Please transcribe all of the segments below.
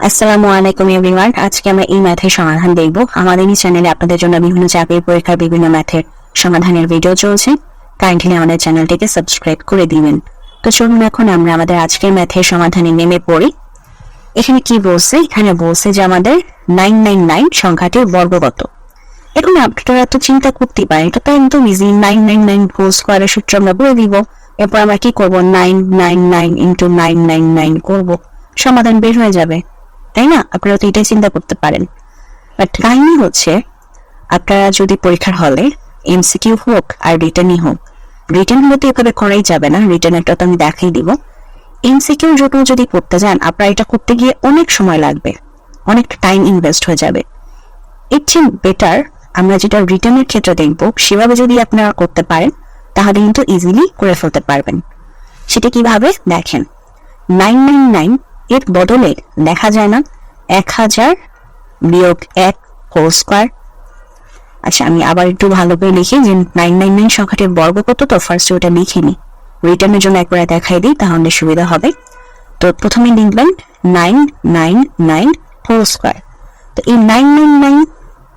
আসসালামু আলাইকুম এভরিওয়ান। আজকে আমরা এই ম্যাথের সমাধান দেখব। আমাদের এই চ্যানেলে আপনাদের জন্য বিভিন্ন চাকরির পরীক্ষার বিভিন্ন ম্যাথের সমাধানের ভিডিও চলছে। কাইন্ডলি আমাদের চ্যানেলটিকে সাবস্ক্রাইব করে দিবেন। তো চলুন এখন আমরা আমাদের আজকের ম্যাথের সমাধানে নেমে পড়ি। এখানে কি বলছে? এখানে বলছে যে আমাদের নাইন নাইন নাইন সংখ্যাটির বর্গ কত? এখন আপনারা তো চিন্তা করতে পারেন, এটা তো একদম easy nine nine nine whole স্কোয়ারের সূত্র আমরা বলে দিব। এরপর আমরা কি করব? Nine nine nine into nine nine nine করব। সমাধান বের হয়ে যাবে। তাই না? আপনারা তো এটাই চিন্তা করতে পারেন। বাট কাহিনী হচ্ছে, আপনারা যদি পরীক্ষার হলে এমসিকিউ হোক আর রিটার্নই হোক রিটার্ন হলে তো এভাবে করাই যাবে না রিটার্নেরটা তো আমি দেখাই দিব। এমসিকিউর জন্য যদি করতে যান, আপনারা এটা করতে গিয়ে অনেক সময় লাগবে, অনেক টাইম ইনভেস্ট হয়ে যাবে। এর বেটার আমরা যেটা রিটার্নের ক্ষেত্রে দেখব, সেভাবে যদি আপনারা করতে পারেন, তাহলে কিন্তু ইজিলি করে ফেলতে পারবেন। সেটা কীভাবে? দেখেন নাইন নাইন নাইন এর বদলে দেখা যায় না এক হাজার বিয়োগ এক হোল স্কোয়ার আচ্ছা আমি আবার একটু ভালো করে লিখি যে নাইন নাইন নাইন সংখ্যাটির বর্গ কত? তো ফার্স্ট ওটা লিখিনি রিটার্নের জন্য একবার দেখাই দিই, তাহলে সুবিধা হবে। তো প্রথমে লিখবেন nine nine nine whole square তো এই নাইন নাইন নাইন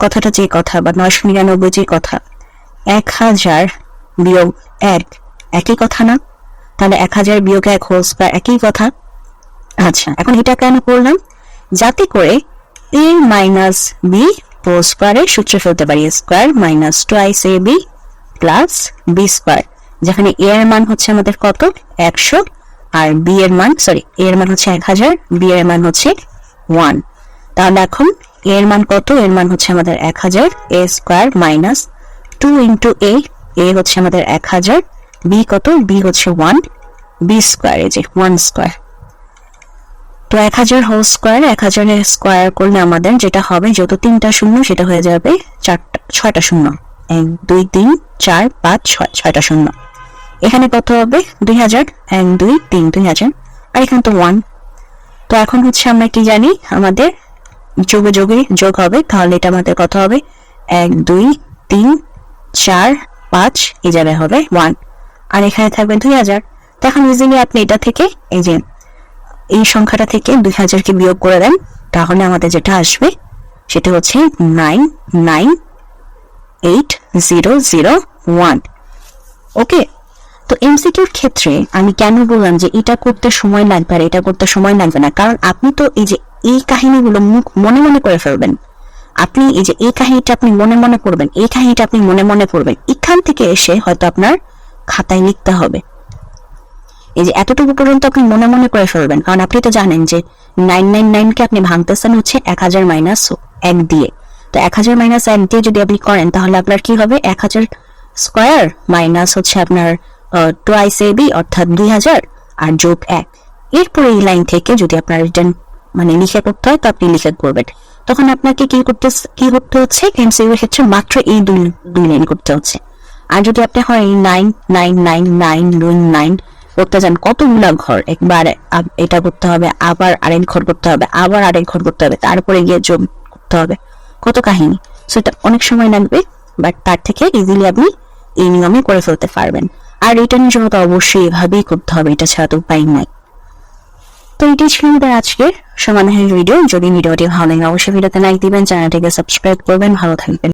কথাটা যে কথা বা নয়শো নিরানব্বই যে কথা, এক হাজার বিয়োগ এক, একই কথা না? তাহলে এক হাজার বিয়োগ এক হোল স্কোয়ার একই কথা। আচ্ছা এখন এটা কেন করলাম? যাতে করে এ মাইনাস বি হোল স্কোয়ারের সূত্র ফেলতে পারি square minus twice A B plus B square যেখানে এ এর মান হচ্ছে আমাদের কত? একশো, আর বি এর মান সরি এ এর মান হচ্ছে এক হাজার বি এর মান হচ্ছে ওয়ান তাহলে এখন এ এর মান কত? এর মান হচ্ছে আমাদের এক হাজার A square minus two into A A হচ্ছে আমাদের এক হাজার বি কত? বি হচ্ছে ওয়ান বি স্কোয়ার এই যে ওয়ান স্কোয়ার তো এক হাজার হোল স্কোয়ার এক হাজারের স্কোয়ার করলে আমাদের যেটা হবে যত তিনটা শূন্য, সেটা হয়ে যাবে চারটা, ছয়টা শূন্য। এক, দুই, তিন, চার, পাঁচ, ছয়, ছয়টা শূন্য। এখানে কত হবে? দুই হাজার, এক, দুই, তিন, দুই হাজার। আর এখানে তো ওয়ান তো এখন হচ্ছে আমরা কি জানি? আমাদের যোগে যোগে যোগ হবে, তাহলে এটা আমাদের কত হবে? এক, দুই, তিন, চার, পাঁচ, এই জায়গায় হবে ওয়ান আর এখানে থাকবে দুই হাজার। তো এখন ইজিলি আপনি এটা থেকে এই যে এই সংখ্যাটা থেকে দুই হাজারকে বিয়োগ করে দেন, তাহলে আমাদের যেটা আসবে, সেটা হচ্ছে nine nine eight zero zero one okay তো এমসিকিউর ক্ষেত্রে আমি কেন বললাম যে এটা করতে সময় লাগবে আর এটা করতে সময় লাগবে না? কারণ আপনি তো এই যে এই কাহিনীগুলো মুখ মনে মনে করে ফেলবেন। আপনি এই যে এই কাহিনীটা আপনি মনে মনে করবেন, এই কাহিনীটা আপনি মনে মনে করবেন, এখান থেকে এসে হয়তো আপনার খাতায় লিখতে হবে। এই যে এতটুকু পর্যন্ত আপনি মনে মনে করে ফেলবেন কারণ আপনি তো জানেন যে নাইন নাইন নাইনকে আপনি ভাঙতেছেন হচ্ছে এক হাজার মাইনাস এক দিয়ে। তো এক হাজার মাইনাস এক দিয়ে যদি আপনি করেন, তাহলে আপনার কি হবে? এক হাজার স্কোয়ার মাইনাস হচ্ছে আপনার টোয়াইস এ বি অর্থাৎ দুই হাজার আর যোগ এক। এরপরে এই লাইন থেকে যদি আপনার রিটার্ন মানে লিখে করতে হয়, তো আপনি লিখে করবেন তখন আপনাকে কি করতে কি করতে হচ্ছে? এমসিইউ এর ক্ষেত্রে মাত্র এই দুই দুই লাইন করতে হচ্ছে। আর যদি আপনি হয় nine nine nine nine nine করতে যান কতগুলা ঘর? একবার এটা করতে হবে, আবার আরেক ঘর করতে হবে, আবার আরেক ঘর করতে হবে, তারপরে গিয়ে যোগ করতে হবে। কত কাহিনী? সো এটা অনেক সময় লাগবে বাট তার থেকে ইজিলি আপনি এই নিয়মে করে ফেলতে পারবেন। আর রিটার্নের জন্য তো অবশ্যই এভাবেই করতে হবে, এটা ছাড়া তো উপায় নাই। তো এটাই ছিল আমাদের আজকের সমাধানের ভিডিও যদি ভিডিওটি ভালো লাগে, অবশ্যই ভিডিওতে লাইক দিবেন চ্যানেলটিকে সাবস্ক্রাইব করবেন, ভালো থাকবেন।